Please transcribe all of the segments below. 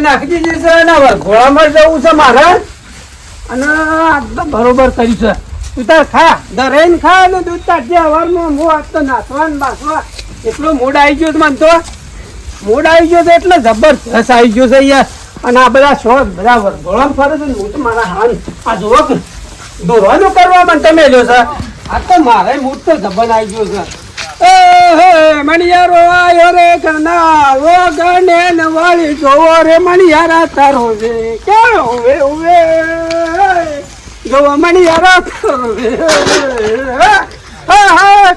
નાખી દીધી છે ને વરઘોડામાં જવું છે મારે. અને બરોબર કરી છે. તું તાર ખા દરેન ખા અને દૂધ કાઢજે, હવારમાં હું આજ તો નાસવા ને બાસવા. એટલો મૂડ આવી ગયો મને તો. મૂડ આવી ગયો છે એટલે જબરજસ્ત આવી ગયો છે યાર. અને આ બધા શોખ, બધા વરઘોડામાં ફરે છે હું તો મારા હાન. આ કે દોરવાનું કરવા મને તમે લ્યો છે. આ તો મારે મૂડ તો જબર આવી ગયો છે. મણિયારો આયો રે કરના વો ગણે ને વાળી જોવો રે મણિયારા તારો રે. કે ઉવે ઉવે? જોવો મણિયારા તારો રે.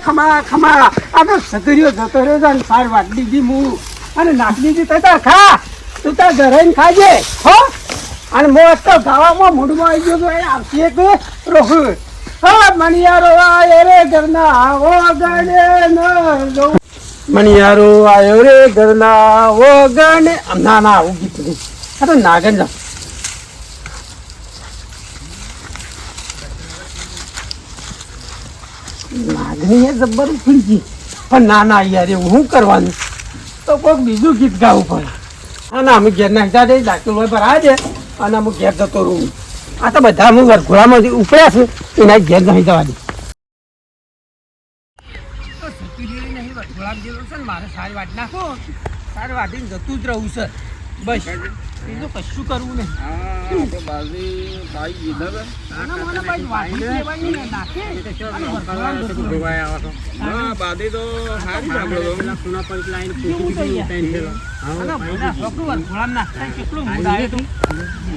ખમા ખમા. આ તો સગરીઓ જતો રહ્યો છે સાર વાટ દીધી હું અને નાખી દીધી તો તાર ખા. તું તાર ઘરે ને ખાજે. હો? અને મો તો ગાવામાં મૂડમાં આવી ગયો તો એ આવશે એક રોહ. હા, મણિયારો આ એરે ઘરના આવો ગણે ન મણિયારો આવ્યો રે ઘરના આવો ગણે ના ના, આવું ગીત નહીં. આ તો નાગન જા નાગની એ જબ્બર ઉખડી ગઈ. પણ ના ના, યાર, એવું શું કરવાનું? તો કોઈક બીજું ગીત ગાવું પડે. અને અમે ઘેર નાખતા જઈ ડાક્ટર ભાઈ પર આજે અને અમુક ઘેર જતો રહું. આ તો બધા અમુક વરઘોડામાંથી ઉપડ્યા છે. એના ઘેર નહીં જવા દે. મારે સારી વાટ નાખો. સારી વાટીને જતું જ રહું છે. બસ. બીજું કશું કરવું નહીં. મને વાટી ને નાખે. અને વરઘોડામાં જતું રહું. કેવું છે. લાઈન અને બધા છોકરું વરઘોડામાં નાખતા કેટલું મૂડ તું.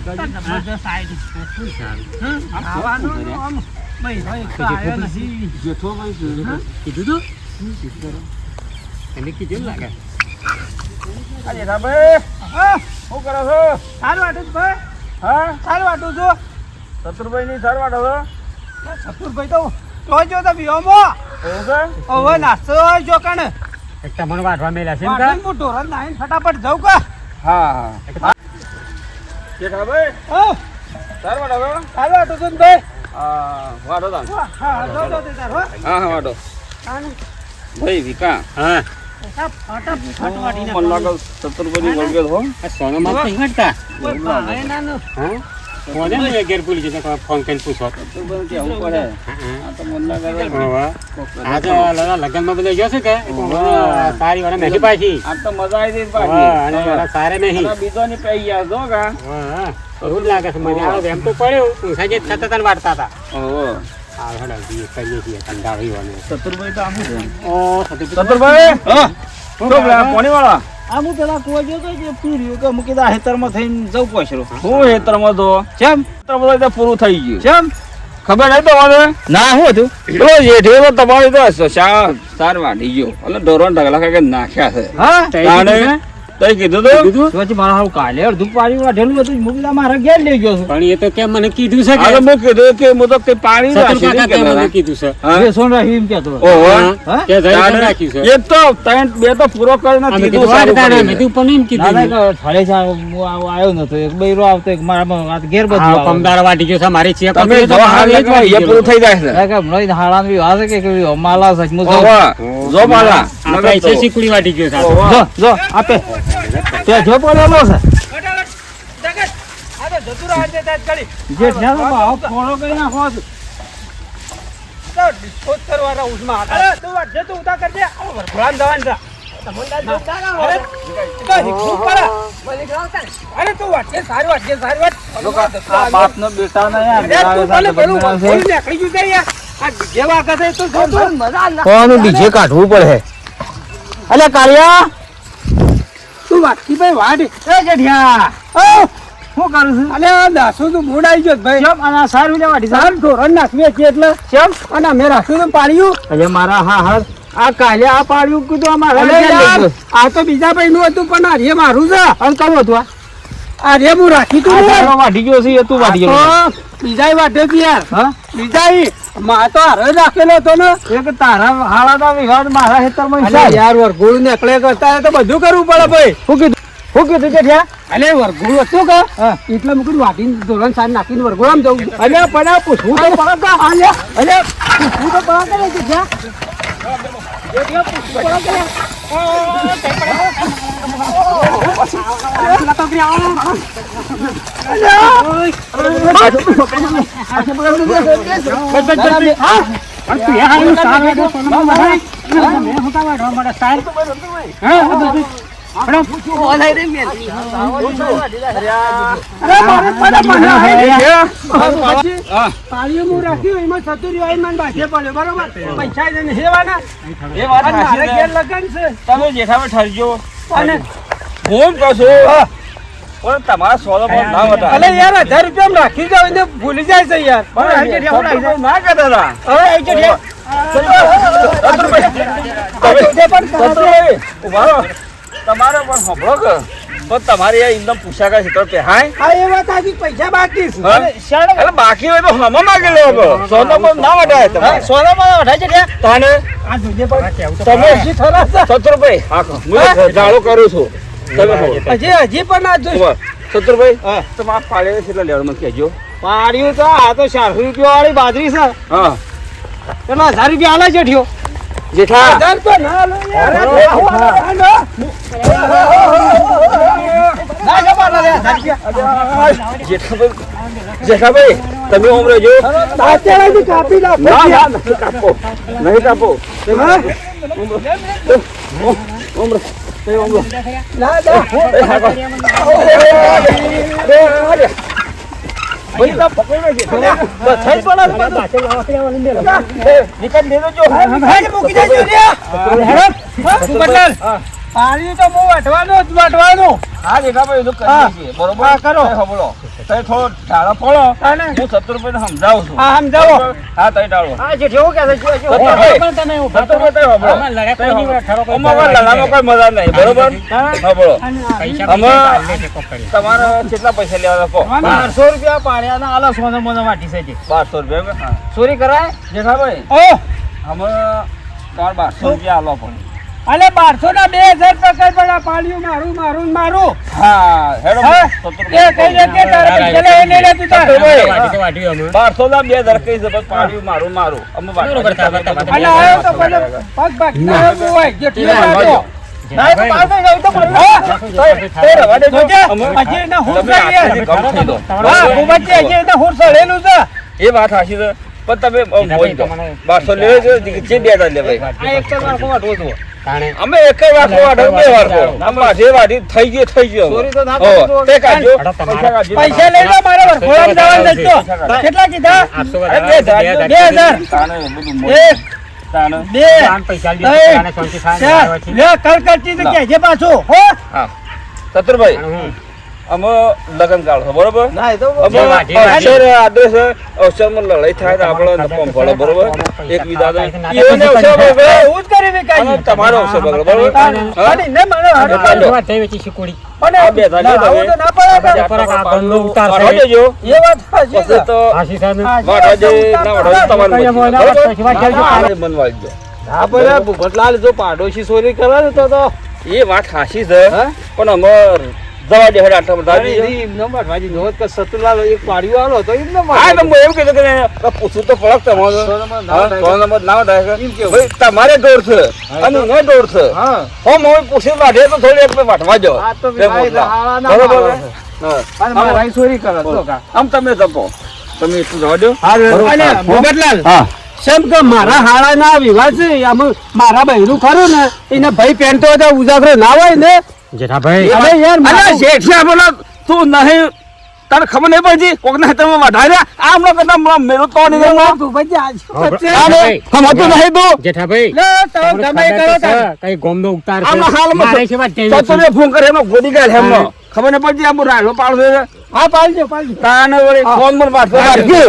જબરજસ્ત આવે છે. હં? આમ ભાઈ ભાઈ એક તો આવ્યો નથી અરે રાભાઈ હા શું કરો છો સારું વાટું છું ભાઈ હા સારું વાટું છું શત્રુભાઈ ની સારું વાટો છો સતુરભાઈ તો જોજો તો વિયોમો હવે નાસ્તો જો કણ તમને વાટવા મેલા છે એમ હું ઢોરણ નાઈન ફટાફટ જાઉં કા હા હા રાબે હા સારવાર હવે સારું વાટું છું ને ભાઈ હા વાડો તાન હા હા જો જો તે હા હા વાડો ભાઈ વિકા હા ફટાફટમાં બધા જતો કે? સારી વાળા મેથી પાછી. આ તો મજા આવી ગઈ હોવે, અને વાળા સારે નહીં બીજો ની પૈ ગયા જો કા? એવું લાગે છે મને. એમ તો પડ્યું. સાંજે થતા વાર્તા વાટતા હતા. ઓહો આ હેડો જીએ કરીએ છીએ કંટાળી વાળો. શત્રુભાઈ તો આમ ઓ સતીપુત્ર. હા. શું વાળા આ હું પેલા કુવા ગયો તો જે પીર્યું કે મૂકી દા હેતરમાં થઈને જવું પછરો હું હેતરમાં તો? કેમ હેતરમાં તો પૂરું થઈ ગયું. કેમ ખબર નહીં તમારે? ના શું હતું? પેલો જેઠે તો તમારી તો સાર વાઢી ગયો. એટલે ઢોરણ ઢગલા કાંઈક નાખ્યા છે. હા? તઈ કીધું તો? કીધું તું? તો પછી મારા હારું કાલે અડધું પાણી વાઢેલું હતું મૂકી દા મારા ઘેર લઈ ગયો છું. પણ એ તો કેમ મને કીધું છે તો કે મેં કીધું કે મુ તો કે પાણી રાખી કાકા મને કીધું છે. હા? સોન રાહી એમ કહેતો હતો. ઓહો. કે જઈને રાખ્યું છે. એક તો ત્રણ બે તો પૂરો કરીને કીધું પડી. મેં છે. પણ એમ કીધું. ના, કે થાળે સા- હું આવ્યો નતો. એક બૈરો આવતો એક મારા વાત ઘેર બધું આ કમદાર વાટી ગયો છે મારી ચેક તમે તો જો હાલ એ એ પૂરું થઈ જાય છે. કે હમણાં હાળાનો વિવાહ છે કે કે માલા સચમુચ. જો માલા આપણે છે સીકડી વાટી ગયો. ઓહો. જો જો આપે તે જો પડેલો છે જ જ્યાં ભાવ ફોડો કરી નાખો છો. કરવાના ઉસમાં હતા. તું જે તું ઉતાર કરજે. વાટ. આ બાપનો બેટા ને પેલું વરઘોડું નીકળી ગયું કોનું ડીજે કાઢવું પડે. અલે કાળિયા! તું વાટકી ભાઈ વાટ. એ જેઠિયા! ઓ, શું કરું છું? અલે દાસુ તું મૂડ ગયો ભાઈ. કેમ? આના સારું લેવા સારું ઢોરણ નાખીએ છે એટલે. કેમ? અને અમે રાખ્યું તું પાડ્યું અરે મારા હા હા. આ કાલે આ પાડ્યું કીધું અમારે આ તો બીજા ભાઈ નું હતું પણ આ રે મારું છે. અને કયું હતું આ? આ રે હું રાખી તું. વાઢી ગયો છે એ તું વાઢી ગયો બીજા છે યાર. હા? બીજા માં તો હારે રાખેલો હતો ને એક તારા હાળા ના વિવાદ મારા ખેતરમાં છે યાર વરઘોડું એકલે કરતા તો બધું કરવું પડે ભાઈ શું કીધું શું કીધું જેઠિયા અલે વરઘોડું હતું કે. એટલે મૂકી વાટીને ધોરણ સાર નાખીને વરઘોડામાં જવું અલે પણ પૂછવું તો પડે કે અલે અલે પૂછવું તો પડે કે એમાં તમે જેઠામાં ઠરજો અને હું કહું છું પણ તમારા સોનો પણ ના હતા. અલે યાર હજાર રૂપિયા રાખી જાવ એને ભૂલી જાય છે યાર. પણ ના કરતા હતા. હવે આવી રહો. તમારે પણ સાંભળો કે? પણ તમારે આ એકદમ પૂછ્યા કરે છે તો પહેરાય? હા એ વાત આજી પૈસા બાકી છે. અરે બાકી હોય તો હમણાં માગી લેવો કે. સોનો પણ ના છે કે? તાને આ જોજે પણ. તમે હજી થોડા છે. સત્તરભાઈ, હા, હું જાળો કરું છું. તમે હજી હજી પણ આ જોઈ. ઊભા. હા. તો માફ પાડે કેટલા લેવાનું કહેજો. પાડ્યું તો આ તો ચારસો રૂપિયા વાળી બાજરી છે. હા. પેલો હજાર રૂપિયા આલે જેઠ્યો જેઠા. હજાર તો ના લો યાર. જેઠાભાઈ તમે ઓમ રહેજો તાત્યારાથી કાપી નાખો. કાપો નહીં કાપો ઓમ. પાણી તો બહુ વાટવાનો જ વાટવાનો. હા દેખા ભાઈ તો કરીએ હા. છીએ. બરોબર? હા, કરો. સાંભળો. તમે થોડો ઢાળો પડો. અને હું સત્તરભાઈને સમજાવું છું. હા, સમજાવો. હા તઈ ઢાળો. હા જેઠ્યો કે છે જો પણ તને ઊભા તો સત્તરભાઈ તઈ સાંભળો. આમાં લડે કોઈ નહીં, ખરો કોઈ આમાં લડાનો કોઈ મજા નહીં. બરોબર? હા બોલો અમે- છે કરી. તમારે કેટલા પૈસા લેવા કહો બારસો રૂપિયા પાડ્યા ના આલા સોનો મોનો વાટી છે જે. બારસો રૂપિયા એમ? ચોરી કરાય? જેઠાભાઈ ઓ, અમે તમારે બારસો રૂપિયા આલો પણ અલે બારસો ના બે હજાર પકડ પણ આ પાણીયું મારું મારું મારું. હા હેડો એ કઈ જગ્યાએ તારે પૈસા લઈ લઈ લે તું તાર. સત્તરભાઈ. વાટી તો વાટ્યું અમે. બારસો ના બે હજાર કઈ જબર પાડ્યું મારું મારું. અમે તાર- અને આવ્યો તો પગ ભાગ ના. હોય જેટલું વાંચો. ના, એ પડ્યું. વાત હાશી છે. પણ તમે બારસો લેવો છે જે બે હજાર લેવાય અમે એક વાર વાટકો બે વાટકો આમાં જે વાર થઈ ગયો થઈ ગયો સોરી તો ના કરતો. તે કાજો પૈસા લઈ લો મારા વરઘોડામાં જવાનું તો. કેટલા કીધા આઠસો અરે વધારે બે બે હજાર, હજાર. બે હજાર. તાણે બધું મોજ. એક તાણે. બે પૈસા લઈ લે કલકત્તી તો જે પાછું હો હા સત્તરભાઈ. અમે લગન કાઢો બરોબર ના એ તો અમે જે વાટી વાટી. અક્ષર આદેશ અક્ષરમાં લડાઈ થાય તો આપણે નફો ભળે બરોબર એક બીજા એને અક્ષર બગડે એવું જ કરી અને વિકાઈ તમારો અક્ષર બગડે બરોબર ને મને પાડો. વાત થઈ વેચી શીખોડી. અને આ બે હજાર ના, લ્યો આવું તમે. તો ના પડે પર આ ગંદો ઉતાર છે. એ વાત છે. તો આશી સાહેબ. હા, જે ના તમારી બરોબર? બનવાઈ દો. હા ભૂપતલાલ પાડોશી ચોરી કરે તો તો એ વાત સાચી છે? પણ અમાર જવા દે હેડ અરે એની એમને બાટવાજી જોત કે સતુલાલ એક પાડ્યો આલો તો એમને હા તો હું એમ કીધું કે પૂછું તો પડક તમારે. ના થાય. સોનામાં ના થાય એમ કે ભાઈ તમારે દોડ છે અને એને દોડ છે. હા. હમ હવે પૂછી વાઢે તો થોડી એક વાટવા જો આ તો ભાઈ ના બરોબર હા. અને મારા અહીં ચોરી કરે તો કા? આમ તમે જપો. તમે એટલું જવા દો? અને ભગતલાલ હા. શેમ કે મારા હાડાના વિવાહ છે આમાં મારા બહેરું ખરું ને એને ભાઈ પહેરતો હોય તો ઉજાગરો ના હોય ને જેઠાભાઈ અરે યાર અરે જેઠિયા બોલો તું નહીં તને ખબર નહીં પડતી કોક ના તમે વધારે આમ નો કરતા મેરો તો નહીં હા, છે? ભાઈ. સમજતું નહીં તું જેઠાભાઈ લે, તમે કરો. કઈ ગોમનો ઉતાર આમ હાલમાં છે તો તને ફોન કરે એમાં ગોદી ગાલ છે ખબર નહીં પડતી આમ રાલો પાડો દે હા પાડજો પાડજો તાને વળી ફોન પર વાટકો વાટકી.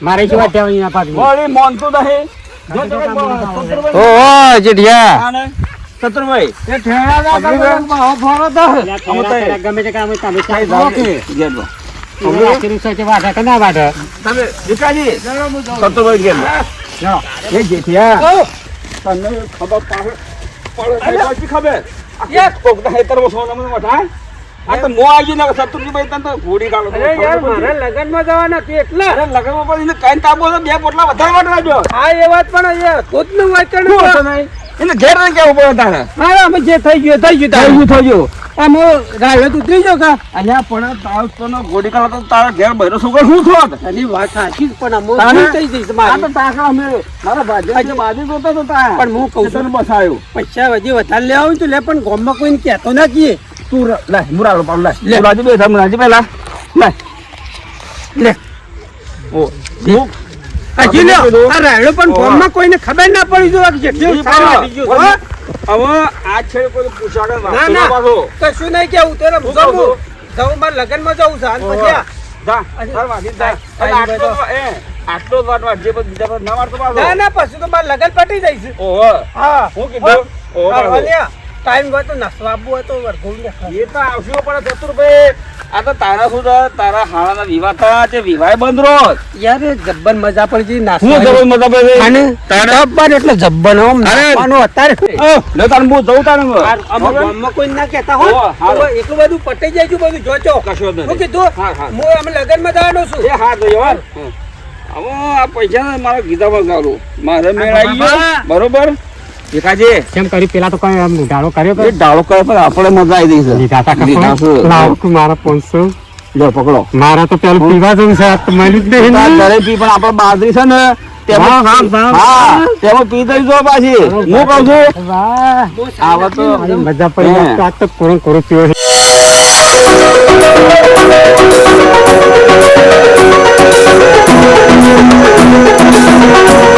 મારે શું વાત જઈ ના પાડી વળી નહીં જો તમે સત્તરભાઈ- ઓહો જેઠિયા તાને સત્તરભાઈ એ ઠેડા ના કરો, ભાવ ફરો તો. ગમે તે કામ તમે સાહેબ, ચાલો. કે ઘેરનો. તમે આખી છે વાઢા કે ના વાઢા તમે વિકાજી સત્તરભાઈ ઘેરનો. એ જેઠિયા કહો. ખબર પાડે પડે પછી ખબર. કોકના હેતરમાં સોનામાં વઢાય? આ તો મો આજી ને સત્તરભાઈ તને તો ઘોડી કાઢો અરે યાર મારે લગનમાં જવાના છે એટલે. અરે લગનમાં પણ કાંઈ તો બે પોટલા વધારે વાટવા જો હા એ વાત પણ એ ખુદનું વાંચન નહીં? એને ઘેર ને કેવું પડે તારે મારા અમે જે થઈ ગયું થઈ ગયું. થઈ ગયું થઈ ગયું. આમ તો ઉતરી જાઓ કા? અહીંયા પણ તાવ નો ગોડી કાઢો તો તારા ઘેર બૈરો છોકરો શું થોત એની વાત સાચી પણ આમ તારે? થઈ જઈશ આ મારી? તો તાકા અમે મારા બાજુ બાજુ જોતો તો તા પણ હું કહું છું બસ બસાયો. પૈસા હજી વધારે લેવા હોય તો લે પણ ગામમાં કોઈને કહેતો ના કીએ. તું લે લાય મુરાડો પાડ લે. લે. તું બે થા મુરાજી પેલા લે. લે. ઓ હજી લે આ રાયડો પણ ઓવા. કોઈને ખબર ના પડી જો આ જેટલું ઈ સારું બા. આવી ગયું, હો. હવે આ છેડે કોઈ પૂછાડે ના ના કશું નહીં કેવું તો હું? જવું મારે લગ્નમાં જવું છે અને પછી જા જા. ટાઈમ આટલો એ આટલો જ બીજા બધા ના વાળતો પાછો. ના ના પછી તો મારે લગન પટી જાય છે ઓહો. હા. હું કીધું ઓહો હા, પાછો. અલ્યા, ટાઈમ હોય તો નસવા આપવું હોય તો વરઘોડું એ તો આવશે પણ ચતુરભાઈ આ તો તારા શું તારા હાળાના વિવાહ થયા છે વિવાહ બંધ રહો યાર એ જબ્બર મજા પડી નાસ્તો હું જબ્બન મજા પડી અને તારે- જબ્બર એટલે જબ્બન હો અરે. અત્યારે. લે તારે હું જઉં તારે આ આમાં ગામમાં કોઈ ના કહેતા હો એટલું બધું પટી જાય છે બધું જોજો. કશો નહીં. હું કીધું હા, અમે લગ્નમાં જવાનો છું. એ હા તો યાર હવે આ પૈસા મારા ગીધામાં ગાળું મારે મેળ આવી ગયો. બરોબર? એકાજી કેમ કરી પેલા તો કઈ આમ ડાળો કર્યો એ ડાળો કરે પણ આપણે મજા આવી ગઈ છે. લીધા તા લીધા છે. કપો લાવ મારા પાંચસો. લો પકડો. મારા તો પેલું પીવા જવું છે. તો મળી જ નહીં. ઘરે પી પણ આપણે બાજરી છે ને તેમાં. હા તેમાં પી દઈ જો પાછી. હું કહું છું વાહ. બહુ તો મજા પડી આ તો કોરો કોરો પીવો છે. Thank